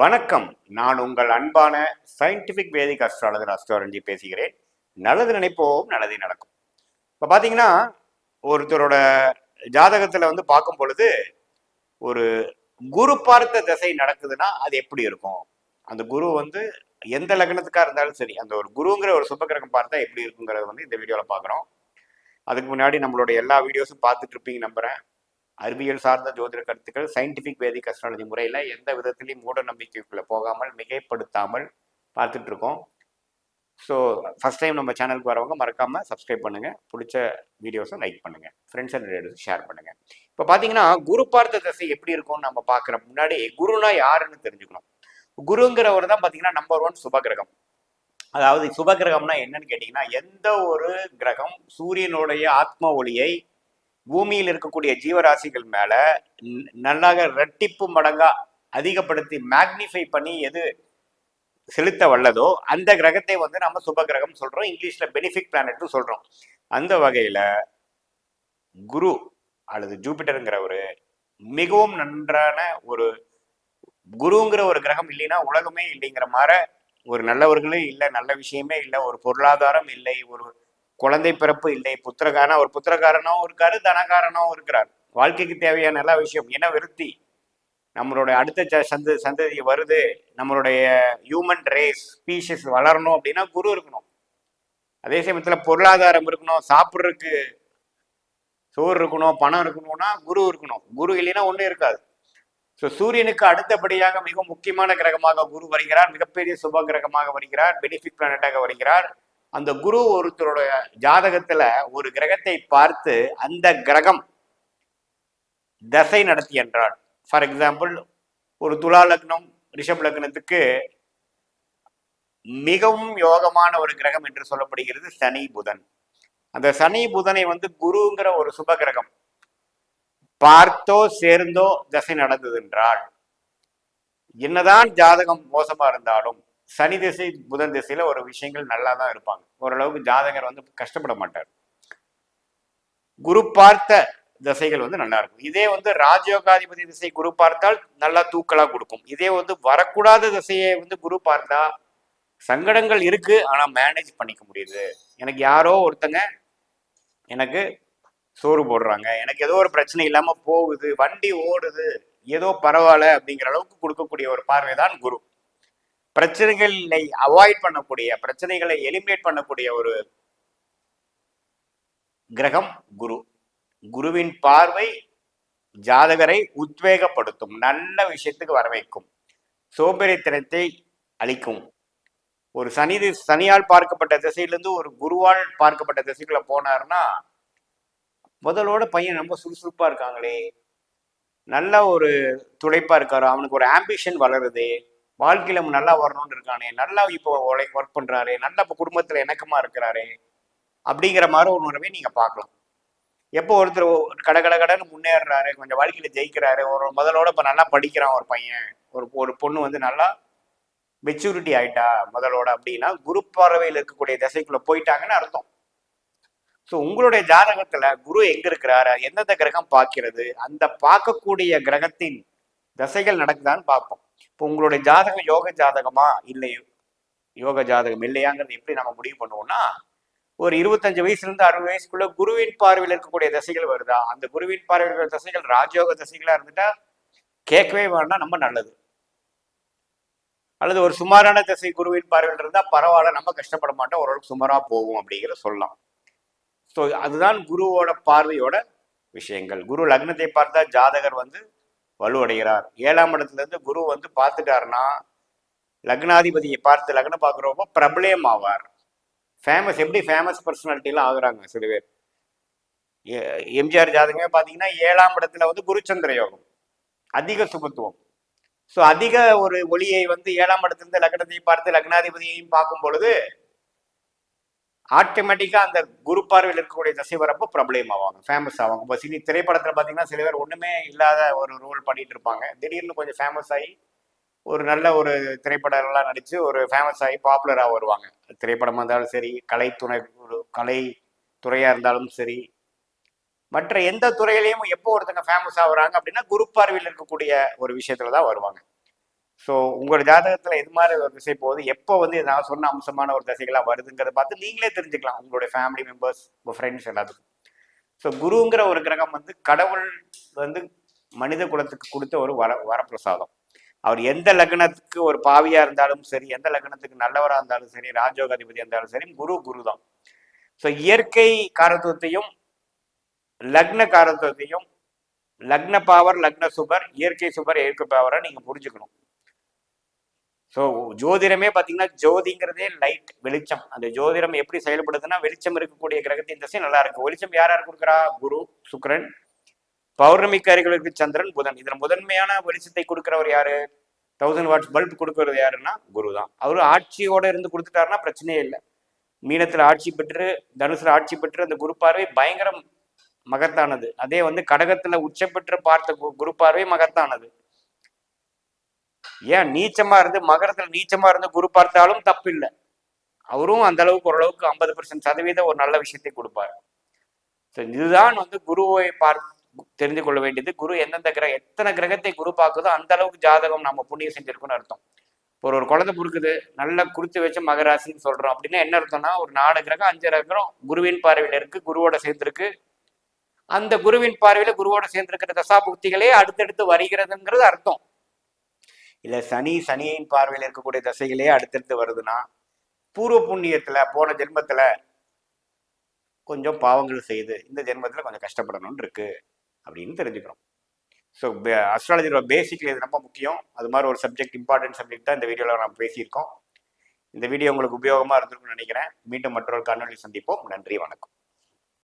வணக்கம். நான் உங்கள் அன்பான சயின்டிபிக் வேதிக் அஸ்ட்ராலஜர் அஸ்ட்ராலஜி பேசுகிறேன். நல்லது நினைப்போம் நல்லதே நடக்கும். இப்போ பார்த்தீங்கன்னா ஒருத்தரோட ஜாதகத்தில் வந்து பார்க்கும் பொழுது ஒரு குரு பார்த்த திசை நடக்குதுன்னா அது எப்படி இருக்கும்? அந்த குரு வந்து எந்த லக்னத்துக்காக இருந்தாலும் சரி அந்த ஒரு குருங்கிற ஒரு சுபகிரகம் பார்த்தா எப்படி இருக்குங்கிறத வந்து இந்த வீடியோவில் பார்க்குறோம் அதுக்கு முன்னாடி நம்மளோட எல்லா வீடியோஸும் பார்த்துட்டு இருப்பீங்க நம்புகிறேன் அறிவியல் சார்ந்த ஜோதிட கருத்துக்கள் சயின்டிபிக் வேதிக் அஸ்ட்ராலஜி முறையில் எந்த விதத்திலையும் மூட நம்பிக்கைக்குள்ளே போகாமல் மிகைப்படுத்தாமல் பார்த்துட்டு இருக்கோம் ஸோ ஃபஸ்ட் டைம் நம்ம சேனலுக்கு வரவங்க மறக்காமல் சப்ஸ்கிரைப் பண்ணுங்கள் பிடிச்ச வீடியோஸை லைக் பண்ணுங்கள் ஃப்ரெண்ட்ஸ் அண்ட் ரிலேட்டிவ்ஸ் ஷேர் பண்ணுங்கள் இப்போ பார்த்தீங்கன்னா குரு பார்த்த திசை எப்படி இருக்கும்னு நம்ம பார்க்குற முன்னாடி குருனா யாருன்னு தெரிஞ்சுக்கணும். குருங்கிறவர் தான் பார்த்தீங்கன்னா நம்பர் ஒன் சுபகிரகம். அதாவது சுபகிரகம்னா என்னன்னு கேட்டிங்கன்னா எந்த ஒரு கிரகம் சூரியனுடைய ஆத்ம ஒளியை பூமியில் இருக்கக்கூடிய ஜீவராசிகள் மேல நல்லாக ரெட்டிப்பு மடங்கா அதிகப்படுத்தி மேக்னிஃபை பண்ணி எது செலுத்த வல்லதோ அந்த கிரகத்தை வந்து நம்ம சுப கிரகம் சொல்றோம். இங்கிலீஷ்ல பெனிஃபிக் பிளானட்னு சொல்றோம். அந்த வகையில குரு அல்லது ஜூபிட்டருங்கிறவர் மிகவும் நன்றான ஒரு குருங்கிற ஒரு கிரகம் இல்லைன்னா உலகமே இல்லைங்கிற மாதிரி ஒரு நல்லவர்களே இல்லை நல்ல விஷயமே இல்லை ஒரு பொருளாதாரம் இல்லை ஒரு குழந்தை பிறப்பு இல்லை புத்திரகாரனா ஒரு புத்திரகாரனும் இருக்காரு தனகாரனும் இருக்கிறார். வாழ்க்கைக்கு தேவையான எல்லா விஷயம் என்ன விருத்தி? நம்மளுடைய அடுத்த ச- சந்த சந்ததி வருது. நம்மளுடைய ஹியூமன் ரேஸ் ஸ்பீஷஸ் வளரணும் அப்படின்னா குரு இருக்கணும். அதே சமயத்துல பொருளாதாரம் இருக்கணும் சாப்பிட்றதுக்கு சோறு இருக்கணும் பணம் இருக்கணும்னா குரு இருக்கணும். குரு இல்லைன்னா ஒன்றும் இருக்காது. ஸோ சூரியனுக்கு அடுத்தபடியாக மிக முக்கியமான கிரகமாக குரு வருகிறார். மிகப்பெரிய சுப கிரகமாக வருகிறார். பெனிஃபிட் பிளானட்டாக வருகிறார். அந்த குரு ஒருத்தருடைய ஜாதகத்துல ஒரு கிரகத்தை பார்த்து அந்த கிரகம் தசை நடத்தி என்றால் ஃபார் எக்ஸாம்பிள் ஒரு துலா லக்னம் ரிஷப் லக்னத்துக்கு மிகவும் யோகமான ஒரு கிரகம் என்று சொல்லப்படுகிறது சனி புதன். அந்த சனி புதனை வந்து குருங்கிற ஒரு சுப கிரகம். பார்த்தோ சேர்ந்தோ தசை நடந்தது என்றால் என்னதான் ஜாதகம் மோசமா இருந்தாலும் சனி திசை புதன் திசையில ஒரு விஷயங்கள் நல்லா தான் இருப்பாங்க. ஓரளவுக்கு ஜாதகர் வந்து கஷ்டப்பட மாட்டார். குரு பார்த்த திசைகள் வந்து நல்லா இருக்கும். இதே வந்து ராஜயோகாதிபதி திசை குரு பார்த்தால் நல்லா தூக்கலா கொடுக்கும். இதே வந்து வரக்கூடாத திசையை வந்து குரு பார்த்தா சங்கடங்கள் இருக்கு ஆனா மேனேஜ் பண்ணிக்க முடியுது. எனக்கு யாரோ ஒருத்தங்க எனக்கு சோறு போடுறாங்க. எனக்கு ஏதோ ஒரு பிரச்சனை இல்லாம போகுது வண்டி ஓடுது ஏதோ பரவாயில்ல அப்படிங்கிற அளவுக்கு கொடுக்கக்கூடிய ஒரு பார்வை தான் குரு. பிரச்சனைகளை அவாய்ட் பண்ணக்கூடிய பிரச்சனைகளை எலிமினேட் பண்ணக்கூடிய ஒரு கிரகம் குரு. குருவின் பார்வை ஜாதகரை உத்வேகப்படுத்தும் நல்ல விஷயத்துக்கு வர வைக்கும். சோம்பேறித்தனத்தை அளிக்கும் ஒரு சனி சனியால் பார்க்கப்பட்ட திசையிலிருந்து ஒரு குருவால் பார்க்கப்பட்ட திசைக்குள்ள போனாருன்னா முதலோட பையன் ரொம்ப சுறுசுறுப்பா இருக்காங்களே. நல்ல ஒரு துடைப்பா இருக்காரு. அவனுக்கு ஒரு ஆம்பிஷன் வளருது. வாழ்க்கையில நல்லா வரணும்னு இருக்கானே நல்லா இப்போ ஒர்க் பண்றாரு நல்லா இப்போ குடும்பத்துல இணக்கமா இருக்கிறாரு அப்படிங்கிற மாதிரி ஒரு உணர்வை நீங்க பார்க்கலாம். எப்போ ஒருத்தர் கட கட கடன்னு முன்னேறுறாரு கொஞ்சம் வாழ்க்கையில ஜெயிக்கிறாரு ஒரு முதலோட இப்போ நல்லா படிக்கிறான் ஒரு பையன் ஒரு ஒரு பொண்ணு வந்து நல்லா மெச்சூரிட்டி ஆயிட்டா முதலோட அப்படின்னா குரு பார்வையில் இருக்கக்கூடிய திசைக்குள்ள போயிட்டாங்கன்னு அர்த்தம். ஸோ உங்களுடைய ஜாதகத்துல குரு எங்க இருக்கிறாரு எந்தெந்த கிரகம் பார்க்கிறது அந்த பார்க்கக்கூடிய கிரகத்தின் தசைகள் நடக்குதான்னு பார்ப்போம். இப்போ உங்களுடைய ஜாதகம் யோக ஜாதகமா இல்லையோ? யோக ஜாதகம் இல்லையாங்கிறது எப்படி நம்ம முடிவு பண்ணுவோம்னா ஒரு இருபத்தஞ்சு வயசுல இருந்து அறுபது வயசுக்குள்ள குருவின் பார்வையில் இருக்கக்கூடிய தசைகள் வருதா? அந்த குருவின் பார்வையில் இருக்கிற தசைகள் ராஜயோக தசைகளா இருந்துட்டா கேட்கவே வேணா நம்ம நல்லது. அல்லது ஒரு சுமாரான திசை குருவின் பார்வையில் இருந்தால் பரவாயில்ல நம்ம கஷ்டப்பட மாட்டோம் ஓரளவுக்கு சுமாரா போகும் அப்படிங்கிற சொல்லலாம். ஸோ அதுதான் குருவோட பார்வையோட விஷயங்கள். குரு லக்னத்தை பார்த்தா ஜாதகர் வந்து வலுவடைகிறார். ஏழாம் இடத்துலேருந்து குரு வந்து பார்த்துட்டாருன்னா லக்னாதிபதியை பார்த்து லக்னம் பார்க்குறப்போ பிரபலயம் ஆவார் ஃபேமஸ் எப்படி ஃபேமஸ் பர்சனாலிட்டிலாம் ஆகுறாங்க சில பேர். எ- எம்ஜிஆர் ஜாதகமே பார்த்தீங்கன்னா ஏழாம் இடத்துல வந்து குருச்சந்திர யோகம் அதிக சுபத்துவம். ஸோ அதிக ஒரு ஒளியை வந்து ஏழாம் இடத்திலிருந்து லக்னத்தை பார்த்து லக்னாதிபதியையும் பார்க்கும் பொழுது ஆட்டோமேட்டிக்காக அந்த குரு பார்வையில் இருக்கக்கூடிய தசைவரப்போ வரப்போ பிரபலம் ஆவாங்க. ஃபேமஸ் ஆவாங்க. இப்போ சினி திரைப்படத்தில் பார்த்தீங்கன்னா சில பேர் ஒன்றுமே இல்லாத ஒரு ரோல் பண்ணிட்டு இருப்பாங்க. திடீர்னு கொஞ்சம் ஃபேமஸ் ஆகி ஒரு நல்ல ஒரு திரைப்படங்கள்லாம் நடித்து ஒரு ஃபேமஸ் ஆகி பாப்புலராக வருவாங்க. திரைப்படமாக இருந்தாலும் சரி கலைத்துறை ஒரு கலை துறையாக இருந்தாலும் சரி. மற்ற எந்த துறையிலையும் எப்போ ஒருத்தங்க ஃபேமஸ் ஆகுறாங்க அப்படின்னா குரு பார்வையில் இருக்கக்கூடிய ஒரு விஷயத்துல தான் வருவாங்க. ஸோ உங்களோட ஜாதகத்தில் எது மாதிரி ஒரு திசை போகுது? எப்போ வந்து நான் சொன்ன அம்சமான ஒரு திசைகளாக வருதுங்கிறத பார்த்து நீங்களே தெரிஞ்சுக்கலாம். உங்களுடைய ஃபேமிலி மெம்பர்ஸ் உங்கள் ஃப்ரெண்ட்ஸ் எல்லாத்துக்கும். ஸோ குருங்கிற ஒரு கிரகம் வந்து கடவுள் வந்து மனித குலத்துக்கு கொடுத்த ஒரு வர வரப்பிரசாதம். அவர் எந்த லக்னத்துக்கு ஒரு பாவியாக இருந்தாலும் சரி எந்த லக்னத்துக்கு நல்லவராக இருந்தாலும் சரி ராஜோக இருந்தாலும் சரி குரு குரு தான் ஸோ இயற்கை காரத்துவத்தையும் லக்ன காரத்துவத்தையும் லக்ன பாவர் லக்ன சுபர் இயற்கை சுபர் இயற்கை பாவரை நீங்கள் புரிஞ்சுக்கணும். ஸோ ஜோதிடமே பார்த்தீங்கன்னா ஜோதிங்கிறதே லைட் வெளிச்சம். அந்த ஜோதிடம் எப்படி செயல்படுதுன்னா வெளிச்சம் இருக்கக்கூடிய கிரகத்தின் திசை நல்லா இருக்கு வெளிச்சம் யார் யார் கொடுக்குறா? குரு சுக்கிரன் பௌர்ணமி கரிகளுக்கு சந்திரன் புதன். இதுல முதன்மையான வெளிச்சத்தை கொடுக்குறவர் யாரு? தௌசண்ட் வாட்ஸ் பல்ப் கொடுக்கறது யாருன்னா குரு தான். அவரு ஆட்சியோட இருந்து கொடுத்துட்டாருன்னா பிரச்சனையே இல்லை. மீனத்துல ஆட்சி பெற்று தனுசுல ஆட்சி பெற்று அந்த குரு பார்வை பயங்கரம் மகத்தானது. அதே வந்து கடகத்துல உச்ச பெற்று பார்த்த கு- குரு பார்வை மகத்தானது. ஏன் நீச்சமா இருந்து மகரத்துல நீச்சமா இருந்து குரு பார்த்தாலும் தப்பு இல்லை அவரும் அந்த அளவுக்கு ஓரளவுக்கு ஐம்பது பர்சன்ட் சதவீதம் ஒரு நல்ல விஷயத்தை கொடுப்பாரு. இதுதான் வந்து குருவை பார்த்து தெரிந்து கொள்ள வேண்டியது. குரு எந்தெந்த கிரக எத்தனை கிரகத்தை குரு பார்க்குதோ அந்த அளவுக்கு ஜாதகம் நம்ம புண்ணியம் செஞ்சிருக்கோம்னு அர்த்தம். இப்போ ஒரு குழந்தை பொறுக்குது நல்லா குடுத்து வச்ச மகராசின்னு சொல்றோம் அப்படின்னா என்ன அர்த்தம்னா ஒரு நாலு கிரகம் அஞ்சு கிரகம் குருவின் பார்வையில இருக்கு குருவோட சேர்ந்திருக்கு. அந்த குருவின் பார்வையில குருவோட சேர்ந்திருக்கிற தசா புக்திகளே அடுத்தடுத்து வருகிறதுங்கிறது அர்த்தம். இல்லை சனி சனியின் பார்வையில் இருக்கக்கூடிய தசைகளே அடுத்தடுத்து வருதுன்னா பூர்வ புண்ணியத்தில் போன ஜென்மத்தில் கொஞ்சம் பாவங்கள் செய்து இந்த ஜென்மத்தில் கொஞ்சம் கஷ்டப்படணும்னு இருக்கு அப்படின்னு தெரிஞ்சுக்கிறோம். ஸோ அஸ்ட்ராலஜியோட பேசிக்ல இது ரொம்ப முக்கியம். அது மாதிரி ஒரு சப்ஜெக்ட் இம்பார்ட்டன்ட் சப்ஜெக்ட் தான் இந்த வீடியோவில் நம்ம பேசியிருக்கோம். இந்த வீடியோ உங்களுக்கு உபயோகமாக இருந்திருக்கும்னு நினைக்கிறேன். மீண்டும் மற்றொரு காணொலி சந்திப்போம். நன்றி வணக்கம்.